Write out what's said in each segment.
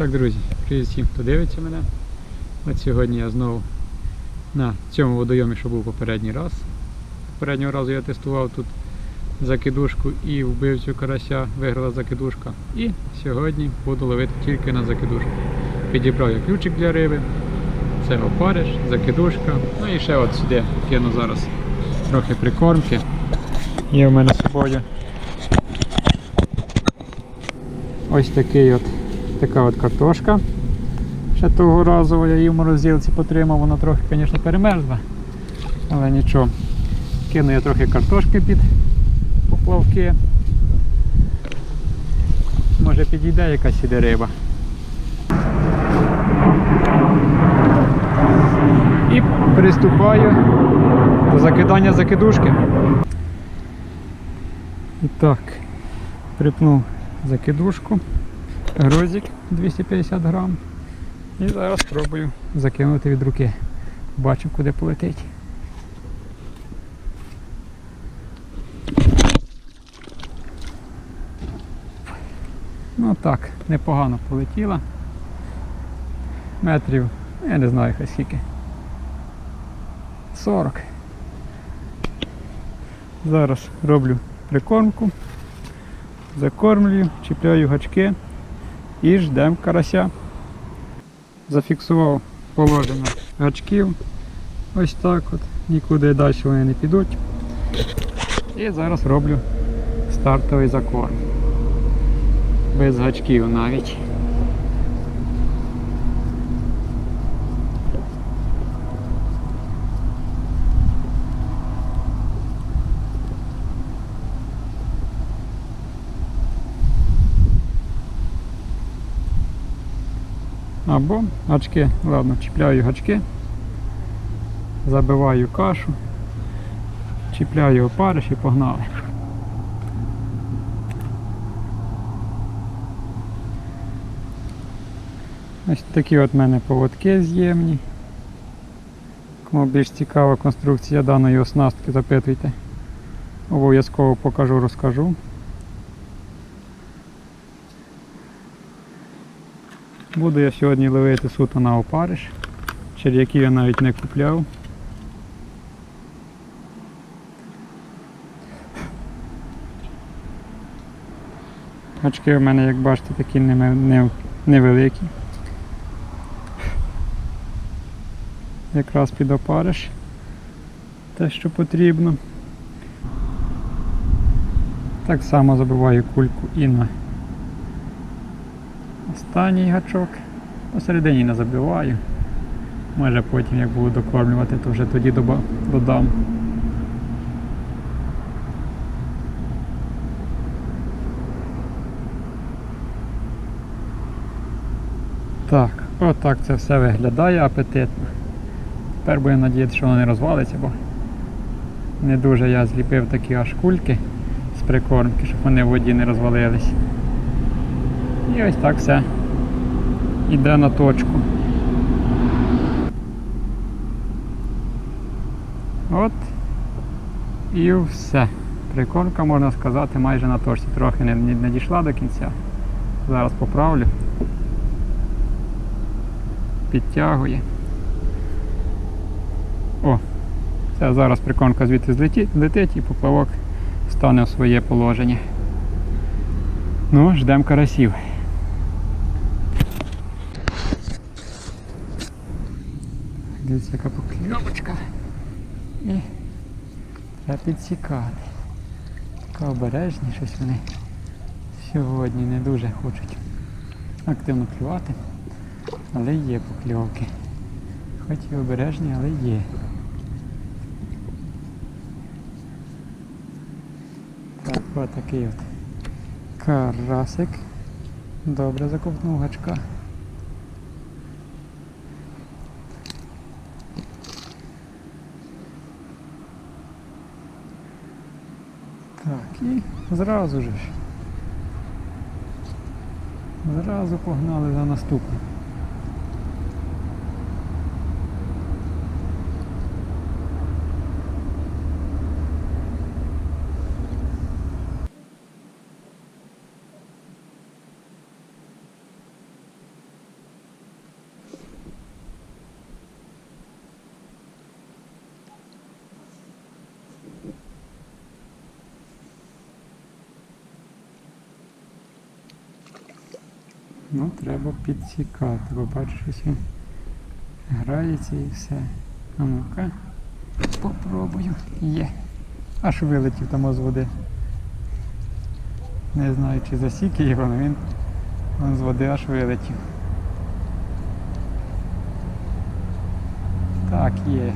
Так, друзі, привіт всім, хто дивиться мене. От сьогодні я знову на цьому водойомі, що був попередній раз. Попереднього разу я тестував тут закидушку і вбив цю карася, виграла закидушка. І сьогодні буду ловити тільки на закидушку. Підібрав я ключик для риби. Це опариш, закидушка. Ну і ще от сюди кину зараз трохи прикормки. Є в мене з собою ось такий от, така от картошка. Ще того разу я її в морозилці потримав, вона трохи, звісно, перемерзла. Але нічого. Кину я трохи картошки під поплавки. Може підійде якась іде риба. І приступаю до закидання закидушки. І так, припнув закидушку, грозик 250 грам. І зараз спробую закинути від руки. Бачу, куди полетить. Ну так, непогано полетіла. Метрів, я не знаю хай скільки. 40. Зараз роблю прикормку, закормлюю, чіпляю гачки і ждемо карася. Зафіксував положення гачків. Ось так от. Нікуди далі вони не підуть. І зараз роблю стартовий закорм. Без гачків навіть. Або гачки, ладно, чіпляю гачки, забиваю кашу, чіпляю опариш і погнали. Ось такі от в мене поводки з'ємні. Кому більш цікава конструкція даної оснастки, запитуйте. Обов'язково покажу, розкажу. Буду я сьогодні ловити суто на опариш, черв'яки я навіть не купляв. Гачки у мене, як бачите, такі не- не- невеликі. Якраз під опариш. Те, що потрібно. Так само забиваю кульку і на Останній гачок. Посередині не забиваю. Може потім як буду докормлювати, то вже тоді додам. Так, отак це все виглядає апетитно. Тепер будемо надіятися, що воно не розвалиться, бо не дуже я зліпив такі аж кульки з прикормки, щоб вони в воді не розвалились. І ось так все іде на точку. От і все. Прикормка, можна сказати, майже на точці. Трохи не, не, дійшла до кінця. Зараз поправлю. Підтягує. О, це зараз прикормка звідти злетить, злетить і поплавок стане в своє положення. Ну, ждемо карасів. Дивіться, яка покльовочка. І треба підсікати. Така обережні щось вони сьогодні не дуже хочуть активно клювати. Але є покльовки. Хоч і обережні, але є. Так, от такий от карасик. Добре заковтнув гачка. Так, і зразу ж. Зразу погнали за наступним. Ну, треба підсікати, бо бачу, щось він грається і все. А ну-ка, попробую. Є. Аж вилетів там з води. Не знаю, чи засік його, але він, він з води аж вилетів. Так, є.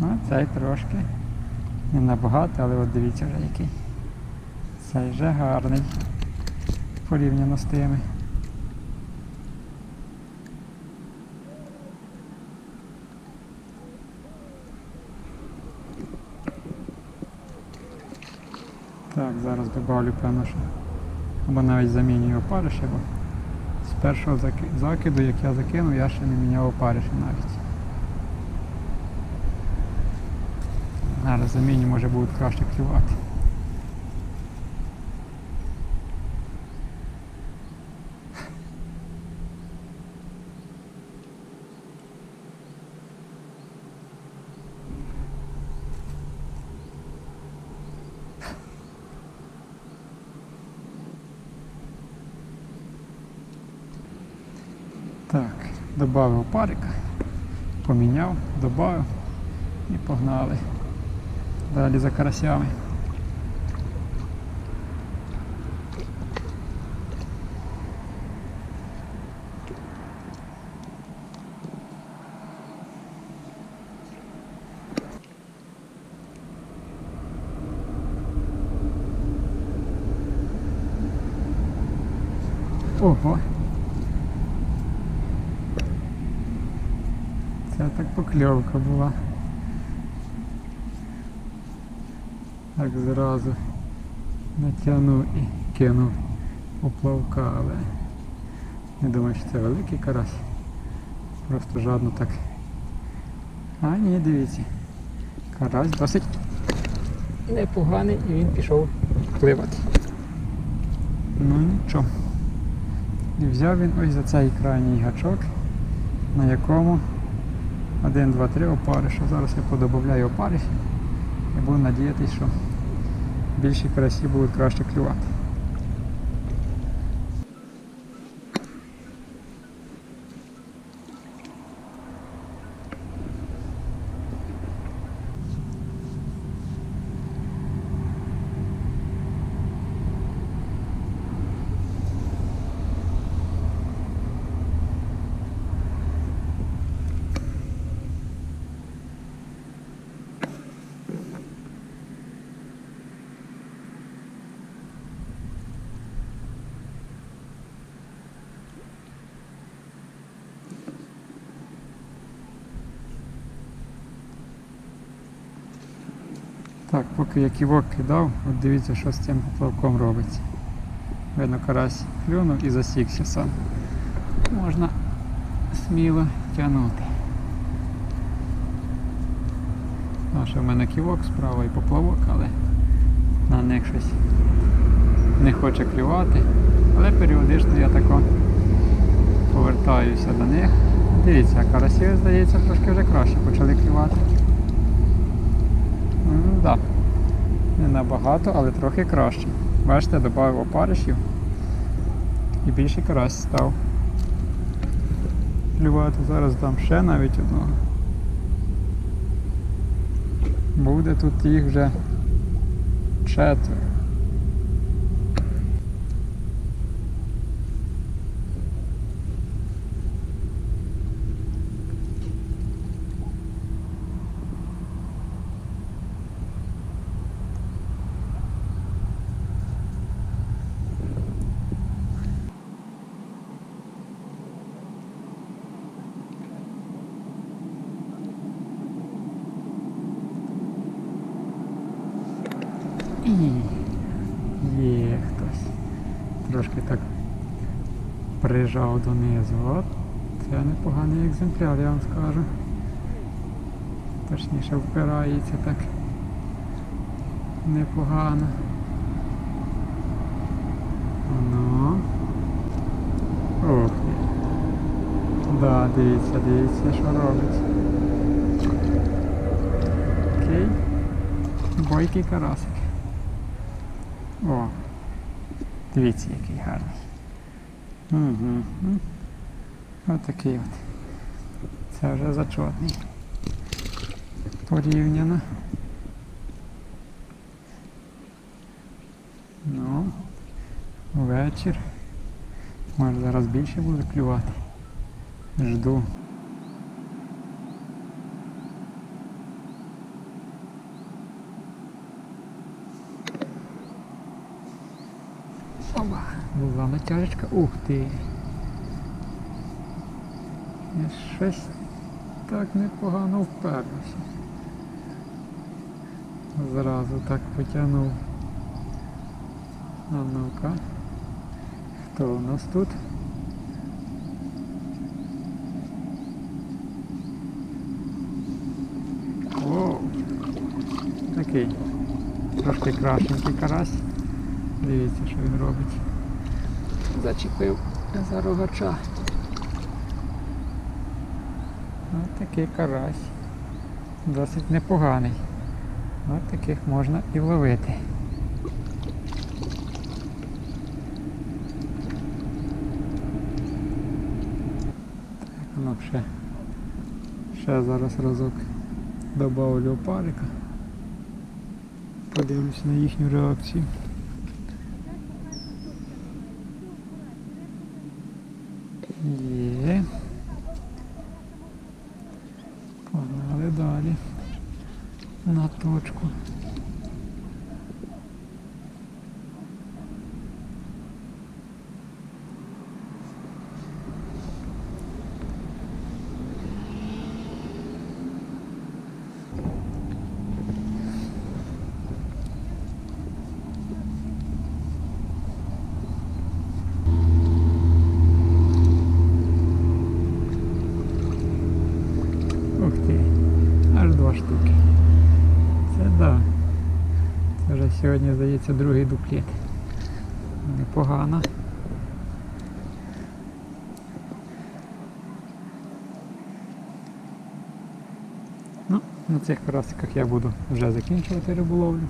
Ну, цей трошки. Не набагато, але от дивіться вже який. Цей вже гарний. Порівняно з тими. Так, зараз добавлю певно, що або навіть замінюю опариші, бо з першого закиду, як я закинув, я ще не міняв опариші навіть. Зараз заміню, може будуть краще клювати. Так, додав парика, поміняв, додав і погнали. Далі за карасями. Ого. Це так покльовка була. Так зразу натягнув і кинув поплавка, але не думаю, що це великий карась. Просто жадно так. А ні, дивіться. Карась досить непоганий і він пішов пливати. Ну нічого. І взяв він ось за цей крайній гачок, на якому 1, 2, 3 опариша. Зараз я подобавляю опариші і буду надіятися, що більші карасі будуть краще клювати. Так, поки я ківок кидав, от дивіться, що з цим поплавком робиться. Видно, карась клюнув і засікся сам. Можна сміло тягнути. А що в мене ківок справа і поплавок, але на них щось не хоче клювати. Але періодично я тако повертаюся до них. Дивіться, карасі, здається, трошки вже краще почали клювати. Ну, да. Не набагато, але трохи краще. Бачите, додав опаришів і більше карась став. Плювати зараз дам ще навіть одного. Буде тут їх вже четверо. І є хтось. Трошки так прижав донизу. От це непоганий екземпляр, я вам скажу. Точніше впирається так непогано. Ну. Ох. Да, дивіться, дивіться, що робить. Окей. Ой, який карасик. О, дивіться, який гарний. Угу. Ось такий от. Це вже зачетний. Порівняно. Ну, вечір. Може зараз більше буде клювати. Жду. Була натяжечка. Ух ти. Я щось так непогано вперлося. Зразу так потягнув. А ну-ка. Хто у нас тут? Воу. Такий трошки крашенький карась. Дивіться, що він робить. Зачепив за рогача. Ось такий карась. Досить непоганий. Ось таких можна і ловити. Так, ну ще, ще зараз разок добавлю опарика. Подивлюсь на їхню реакцію. Є. Погнали далі. На точку. Ух ти, аж два штуки. Це да. Це вже сьогодні, здається, другий дуплет. Непогано. Ну, на цих карасиках я буду вже закінчувати риболовлю.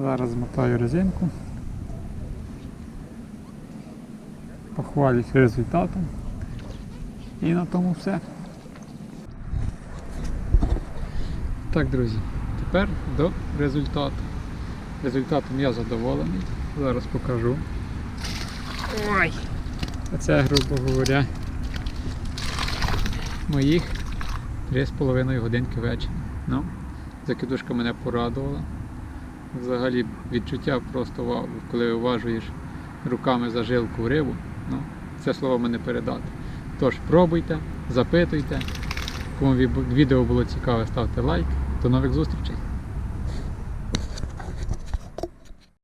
Зараз змотаю резинку. Похвалюсь результатом. І на тому все. Так, друзі, тепер до результату. Результатом я задоволений. Зараз покажу. Ой! Оце, грубо говоря, моїх 3,5 годинки вечора. Ну, закидушка мене порадувала. Взагалі відчуття просто вау, коли уважуєш руками за жилку рибу. Ну, це слово мене передати. Тож пробуйте, запитуйте. Кому відео було цікаве, ставте лайк. До нових зустрічей!